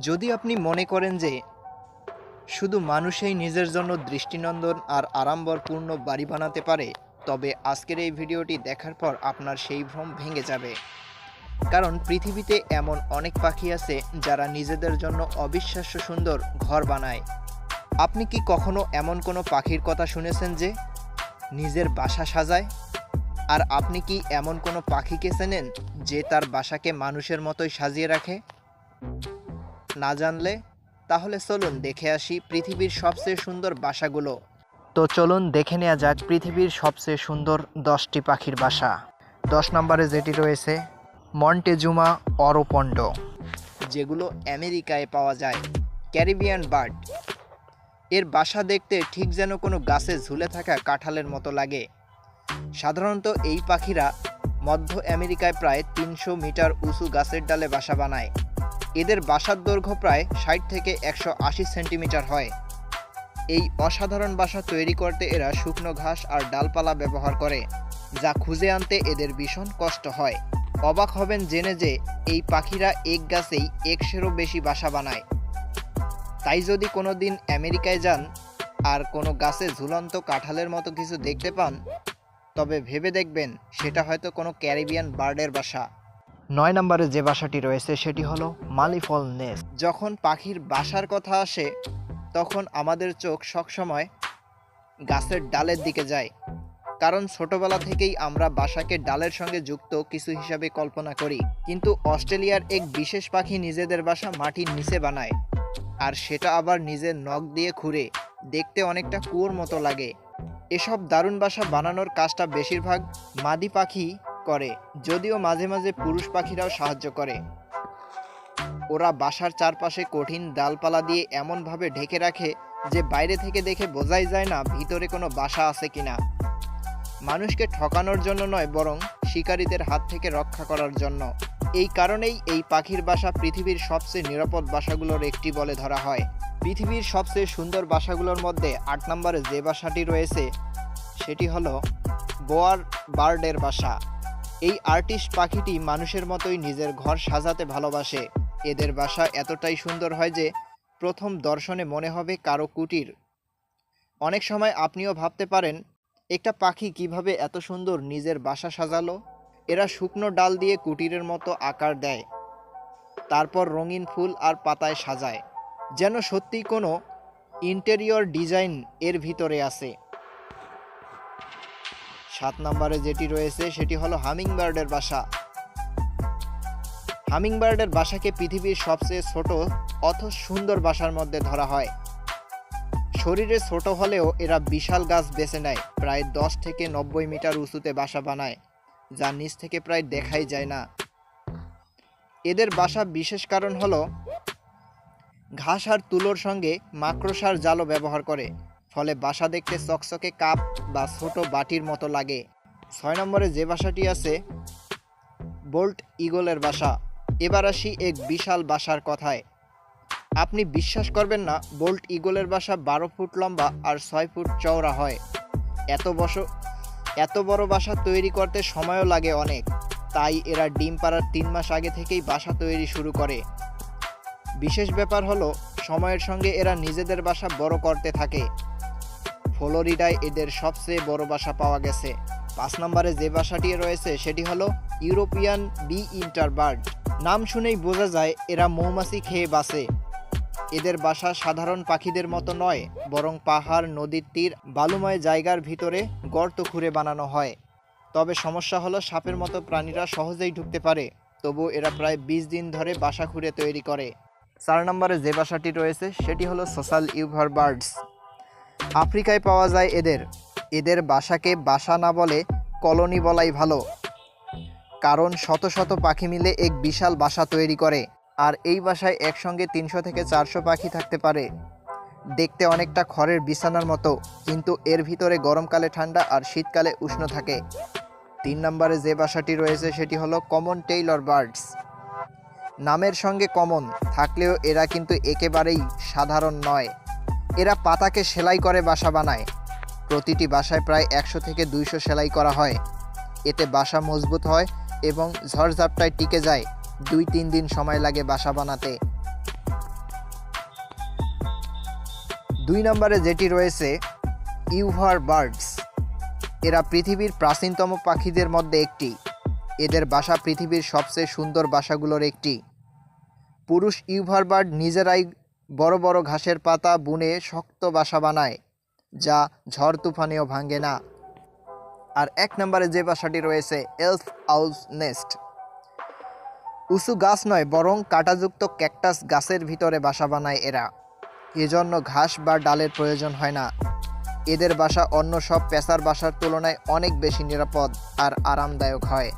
যদি আপনি মনে করেন যে শুধু মানুষই নিজের জন্য দৃষ্টিনন্দন আর আড়ম্বরপূর্ণ বাড়ি বানাতে পারে, তবে আজকের এই ভিডিওটি দেখার পর আপনার সেই ভ্রম ভেঙে যাবে। কারণ পৃথিবীতে এমন অনেক পাখি আছে যারা নিজেদের জন্য অবিশ্বাস্য সুন্দর ঘর বানায়। আপনি কি কখনো এমন কোনো পাখির কথা শুনেছেন যে নিজের বাসা সাজায়? আর আপনি কি এমন কোনো পাখিকে চেনেন যে তার বাসাকে মানুষের মতোই সাজিয়ে রাখে? না জানলে, তাহলে চলুন দেখে আসি পৃথিবীর সবচেয়ে সুন্দর বাসাগুলো। তো চলুন দেখে নেওয়া যাক পৃথিবীর সবচেয়ে সুন্দর দশটি পাখির বাসা। দশ নম্বরে যেটি রয়েছে, মন্টেজুমা অরোপন্ড, যেগুলো আমেরিকায় পাওয়া যায়। ক্যারিবিয়ান বার্ড, এর বাসা দেখতে ঠিক যেন কোনো গাছে ঝুলে থাকা কাঁঠালের মতো লাগে। সাধারণত এই পাখিরা মধ্য আমেরিকায় প্রায় তিনশো মিটার উঁচু গাছের ডালে বাসা বানায়। এদের বাসার দৈর্ঘ্য প্রায় ষাট থেকে একশো আশি সেন্টিমিটার হয়। এই অসাধারণ বাসা তৈরি করতে এরা শুকনো ঘাস আর ডালপালা ব্যবহার করে, যা খুঁজে আনতে এদের ভীষণ কষ্ট হয়। অবাক হবেন জেনে যে এই পাখিরা এক গাছেই একশেরও বেশি বাসা বানায়। তাই যদি কোনো দিন আমেরিকায় যান আর কোনো গাছে ঝুলন্ত কাঁঠালের মতো কিছু দেখতে পান, তবে ভেবে দেখবেন সেটা হয়তো কোনো ক্যারিবিয়ান বার্ডের বাসা। নয় নম্বরে যে বাসাটি রয়েছে সেটি হলো মালিফল নেস্ট যখন পাখির বাসার কথা আসে, তখন আমাদের চোখ সবসময় গাছের ডালের দিকে যায়। কারণ ছোটবেলা থেকেই আমরা বাসাকে ডালের সঙ্গে যুক্ত কিছু হিসাবে কল্পনা করি। কিন্তু অস্ট্রেলিয়ার এক বিশেষ পাখি নিজেদের বাসা মাটির নিচে বানায়। আর সেটা আবার নিজের নখ দিয়ে খুঁড়ে দেখতে অনেকটা কুয়োর মতো লাগে। এসব দারুণ বাসা বানানোর কাজটা বেশিরভাগ মাদি পাখি করে, যদিও মাঝে মাঝে পুরুষ পাখিরাও সাহায্য করে। ওরা বাসার চারপাশে কঠিন ডালপালা দিয়ে এমনভাবে ঢেকে রাখে যে বাইরে থেকে দেখে বোঝাই যায় না ভিতরে কোনো বাসা আছে কিনা। মানুষকে ঠকানোর জন্য নয়, বরং শিকারীদের হাত থেকে রক্ষা করার জন্য। এই কারণেই এই পাখির বাসা পৃথিবীর সবচেয়ে নিরাপদ বাসাগুলোর একটি বলে ধরা হয়। পৃথিবীর সবচেয়ে সুন্দর বাসাগুলোর মধ্যে আট নম্বরে যে বাসাটি রয়েছে, সেটি হলো বোয়ার বার্ডের বাসা। এই আর্টিস্ট পাখিটি মানুষের মতোই নিজের ঘর সাজাতে ভালোবাসে। এদের বাসা এতটাই সুন্দর হয় যে প্রথম দর্শনে মনে হবে কারও কুটির। অনেক সময় আপনিও ভাবতে পারেন, একটা পাখি কীভাবে এত সুন্দর নিজের বাসা সাজালো? এরা শুকনো ডাল দিয়ে কুটিরের মতো আকার দেয়। তারপর রঙিন ফুল আর পাতায় সাজায়। যেন সত্যি কোনো ইন্টেরিয়র ডিজাইন এর ভিতরে আছে। সাত নম্বরে যেটি রয়েছে, সেটি হলো হামিংবার্ডের বাসা। হামিংবার্ডের বাসাকে পৃথিবীর সবচেয়ে ছোট অথচ সুন্দর বাসার মধ্যে ধরা হয়। শরীরে ছোট হলেও এরা বিশাল গাছ বেছে নেয়, প্রায় দশ থেকে নব্বই মিটার উঁচুতে বাসা বানায়, যা নিচ থেকে প্রায় দেখাই যায় না। এদের বাসা বিশেষ কারণ হলো, ঘাস আর তুলোর সঙ্গে মাকড়সার জালও ব্যবহার করে। ফলে বাসা দেখতে চকচকে কাপ বা ছোট বাটির মতো লাগে। ছয় নম্বরে যে বাসাটি আছে, বোল্ট ইগলের বাসা। এবার আসি এক বিশাল বাসার কথায়। আপনি বিশ্বাস করবেন না, বোল্ট ইগলের বাসা বারো ফুট লম্বা আর ছয় ফুট চওড়া হয়। এত বস, এত বড় বাসা তৈরি করতে সময়ও লাগে অনেক। তাই এরা ডিম পাড়ার তিন মাস আগে থেকেই বাসা তৈরি শুরু করে। বিশেষ ব্যাপার হলো, সময়ের সঙ্গে এরা নিজেদের বাসা বড় করতে থাকে। ফ্লোরিডায় এদের সবচেয়ে বড় বাসা পাওয়া গেছে। পাঁচ নম্বরে যে বাসাটি রয়েছে, সেটি হলো ইউরোপিয়ান বি ইন্টারবার্ড নাম শুনেই বোঝা যায়, এরা মৌমাছি খেয়ে বাসে এদের বাসা সাধারণ পাখিদের মতো নয়, বরং পাহাড়, নদীর তীর, বালুময় জায়গার ভিতরে গর্ত খুঁড়ে বানানো হয়। তবে সমস্যা হলো, সাপের মতো প্রাণীরা সহজেই ঢুকতে পারে তবু এরা প্রায় বিশ দিন ধরে বাসা খুঁড়ে তৈরি করে। চার নম্বরে যে বাসাটি রয়েছে, সেটি হলো সোশ্যাল ইউভার বার্ডস আফ্রিকায় পাওয়া যায় এদের। এদের বাসাকে বাসা না বলে কলোনি বলাই ভালো। কারণ শত শত পাখি মিলে এক বিশাল বাসা তৈরি করে। আর এই বাসায় একসঙ্গে তিনশো থেকে চারশো পাখি থাকতে পারে। দেখতে অনেকটা খড়ের বিছানার মতো, কিন্তু এর ভিতরে গরমকালে ঠান্ডা আর শীতকালে উষ্ণ থাকে। তিন নম্বরে যে বাসাটি রয়েছে সেটি হলো কমন টেইলর বার্ডস। নামের সঙ্গে কমন, থাকলেও এরা কিন্তু একেবারেই সাধারণ নয়। এরা পাতাকে সেলাই করে বাসা বানায়। প্রতিটি বাসায় প্রায় একশো থেকে দুইশো সেলাই করা হয়। এতে বাসা মজবুত হয় এবং ঝড়ঝাপটায় টিকে যায়। দুই তিন দিন সময় লাগে বাসা বানাতে। দুই নম্বরে যেটি রয়েছে, ইউভার বার্ডস। এরা পৃথিবীর প্রাচীনতম পাখিদের মধ্যে একটি। এদের বাসা পৃথিবীর সবচেয়ে সুন্দর বাসাগুলোর একটি। পুরুষ ইউভার বার্ড নিজেরাই বড় বড় ঘাসের পাতা বুনে শক্ত বাসা বানায়, যা ঝড় তুফানেও ভাঙে না। আর এক নম্বরে যে বাসাটি রয়েছে এলফ আউলস নেস্ট উঁচু গাছ নয়, বরং কাঁটাযুক্ত ক্যাকটাস গাছের ভিতরে বাসা বানায় এরা। এজন্য ঘাস বা ডালের প্রয়োজন হয় না। এদের বাসা অন্য সব পেশার বাসার তুলনায় অনেক বেশি নিরাপদ আর আরামদায়ক হয়।